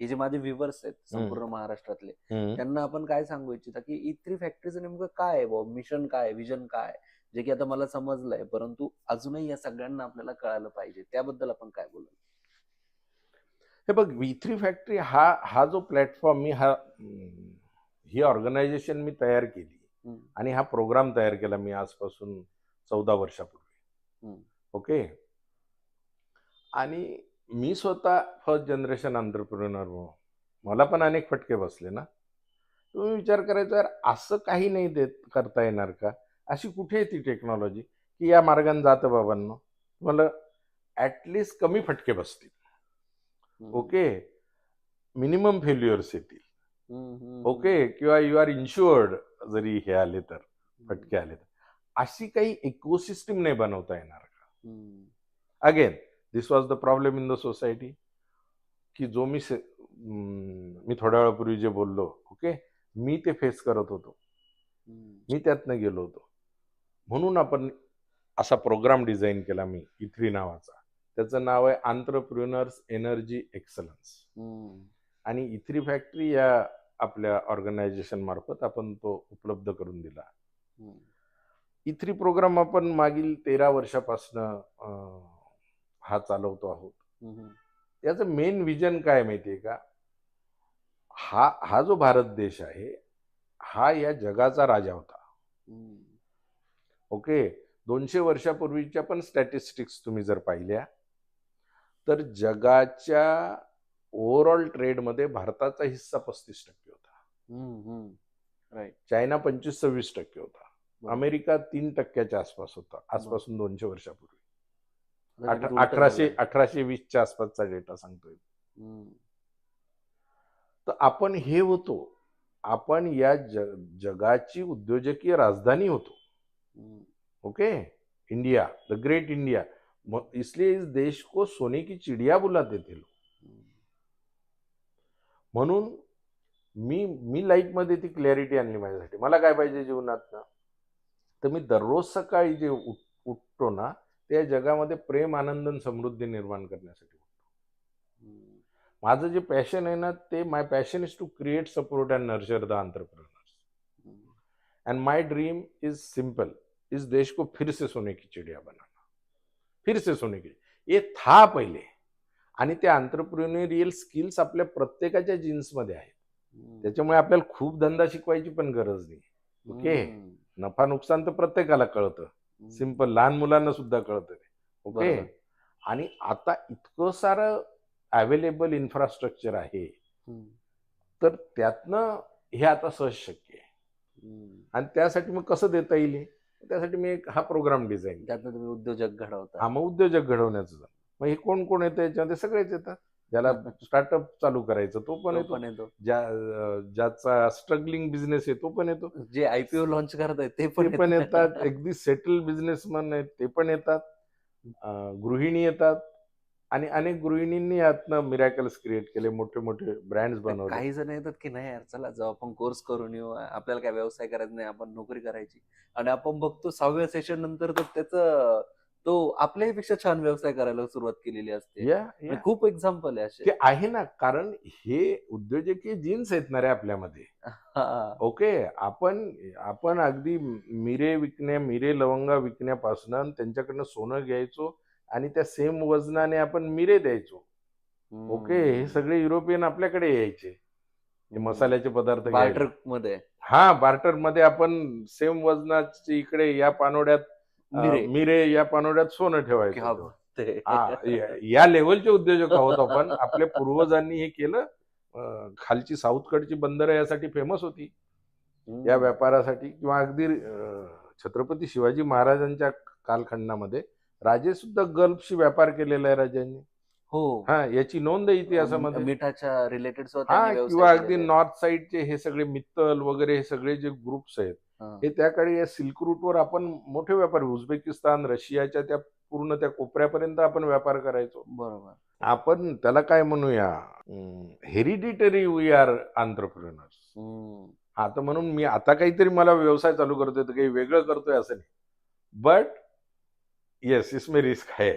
हे जे माझे व्ह्युअर्स आहेत संपूर्ण महाराष्ट्रातले. त्यांना आपण काय सांगू इच्छिता की ई थ्री फॅक्टरीचं नेमकं काय आहे मिशन काय विजन काय? जे की आता मला समजलंय परंतु अजूनही या सगळ्यांना आपल्याला कळायला पाहिजे त्याबद्दल आपण काय बोलाल हे बघ व्ही थ्री फॅक्टरी हा हा जो प्लॅटफॉर्म मी हा ही ऑर्गनायझेशन मी तयार केली. आणि हा प्रोग्राम तयार केला मी आजपासून चौदा वर्षापूर्वी. ओके आणि मी स्वतः फर्स्ट जनरेशन आंतरप्रिनर मला पण अनेक फटके बसले ना. तुम्ही विचार करायचा यार असं काही नाही देत करता येणार का? अशी कुठे आहे ती टेक्नॉलॉजी की या मार्गाने जातं बाबांनो. तुम्हाला ॲटलिस्ट कमी फटके बसतील. ओके? मिनिमम फेल्युअर्स येतील. ओके? किंवा यू आर इन्शुअर्ड जरी हे आले तर. फटके आले तर. अशी काही इकोसिस्टीम नाही बनवता येणार का. Again this was the problem in the society की जो मी से- मी थोड्या वेळापूर्वी जे बोललो ओके मी ते फेस करत होतो. मी त्यातनं गेलो होतो. म्हणून आपण असा प्रोग्राम डिझाईन केला मी इथ्री नावाचा. त्याचं नाव आहे आंतरप्रिनर्स एनर्जी एक्सलन्स. आणि इथ्री फॅक्टरी या आपल्या ऑर्गनायझेशन मार्फत आपण तो उपलब्ध करून दिला. इथ्री प्रोग्राम आपण मागील तेरा वर्षापासनं हा चालवतो आहोत. याचं मेन विजन काय माहितीये का? हा हा जो भारत देश आहे हा या जगाचा राजा होता. ओके? दोनशे वर्षापूर्वीच्या पण स्टॅटिस्टिक्स तुम्ही जर पाहिल्या तर जगाच्या ओव्हरऑल ट्रेडमध्ये भारताचा हिस्सा पस्तीस टक्के होता. राईट चायना पंचवीस सव्वीस टक्के होता. अमेरिका तीन टक्क्याच्या आसपास होता आजपासून दोनशे वर्षापूर्वी. अठराशे. अठराशे वीसच्या आसपासचा डेटा सांगतोय हम्म. तर आपण हे होतो आपण या ज- जगाची उद्योजकीय राजधानी होतो हम्म. Okay India the great India इसलिए इस देश को सोने की चिड़िया बुलाते थे लोग हम्म. म्हणून मी मी लाईफमध्ये ती क्लॅरिटी आणली माझ्यासाठी मला काय पाहिजे जीवनात ना तर मी दररोज सकाळी जे उठ उठतो ना त्या जगामध्ये प्रेम आनंद आणि समृद्धी निर्माण करण्यासाठी. माझं जे पॅशन आहे ना ते my passion is to create support and nurture the entrepreneurs hmm. And my dream is simple इस देश को फिर से सोने की चिड़िया बनाना फिर से सोने की ये था पहिले आणि ते आंतरप्रिन्युरियल स्किल्स आपल्या प्रत्येकाच्या जीन्समध्ये आहेत. त्याच्यामुळे आपल्याला खूप धंदा शिकवायची पण गरज नाही ओके. नफा नुकसान तर प्रत्येकाला कळतं. सिंपल लहान मुलांना सुद्धा कळतं ओके बरोबर. आणि आता इतकं सारं अवेलेबल इन्फ्रास्ट्रक्चर आहे. तर त्यातनं हे आता सहज शक्य आहे. आणि त्यासाठी मग कसं देता येईल हे? त्यासाठी मी एक हा प्रोग्राम डिझाईन त्यातनं तुम्ही उद्योजक घडवता हा मग उद्योजक घडवण्याचं. मग हे कोण कोण येतं याच्यामध्ये सगळेच येतात ज्याला स्टार्टअप चालू करायचं तो पण येतो. पण येतो. ज्या ज्याचा स्ट्रगलिंग बिझनेस आहे तो पण येतो. जे आयपीओ लॉन्च करतायत ते ते पण पण येतात. अगदी सेटल बिझनेसमॅन आहेत ते पण येतात. गृहिणी येतात. आणि अनेक गृहिणींनी यातनं मिरॅकल्स क्रिएट केले मोठे मोठे ब्रँड्स बनवले. काही जण येतात की नाही यार चला जाऊ आपण कोर्स करून येऊ. आपल्याला काय व्यवसाय करायचा नाही आपण नोकरी करायची. आणि आपण बघतो सहाव्या सेशन नंतर तर त्याचं तो आपल्यापेक्षा छान व्यवसाय करायला सुरुवात केलेली असते. या आणि या. खूप एक्झाम्पल आहे असे. ते आहे ना कारण हे उद्योजकीय जीन्स आहेत ना रे आपल्यामध्ये. हा. ओके आपण आपण अगदी मिरे विकण्या मिरे लवंगा विकण्यापासून त्यांच्याकडनं सोनं घ्यायचो आणि त्या सेम वजनाने आपण मिरे द्यायचो. ओके हे सगळे युरोपियन आपल्याकडे यायचे. हे मसाल्याचे पदार्थ घ्यायला. बार्टरमध्ये हा बार्टरमध्ये आपण सेम वजनाची इकडे या पानोड्यात मिरे. मिरे या पानोड्यात सोनं ठेवायचं. हा, या- या लेवलचे उद्योजक आहोत आपण. आपल्या पूर्वजांनी हे केलं. अं, खालची साऊथकडची बंदरं यासाठी फेमस होती. या व्यापारासाठी किंवा अगदी अं, छत्रपती शिवाजी महाराजांच्या कालखंडामध्ये राजे सुद्धा गल्फशी व्यापार केलेला आहे राजांनी. हो. हा याची नोंद आहे इतिहासामध्ये. मिठाच्या रिलेटेड हा किंवा अगदी नॉर्थ साईडचे हे सगळे मित्तल वगैरे हे सगळे जे ग्रुप्स आहेत हे. त्या काळी या सिल्क रूटवर आपण मोठे व्यापार उझबेकिस्तान रशियाच्या त्या पूर्ण त्या कोपऱ्यापर्यंत आपण व्यापार करायचो. बरोबर. आपण त्याला काय म्हणूया? Hereditary we are entrepreneurs. आता म्हणून मी आता काहीतरी मला व्यवसाय चालू करतोय तर काही वेगळं करतोय असं नाही. बट येस इसमें रिस्क है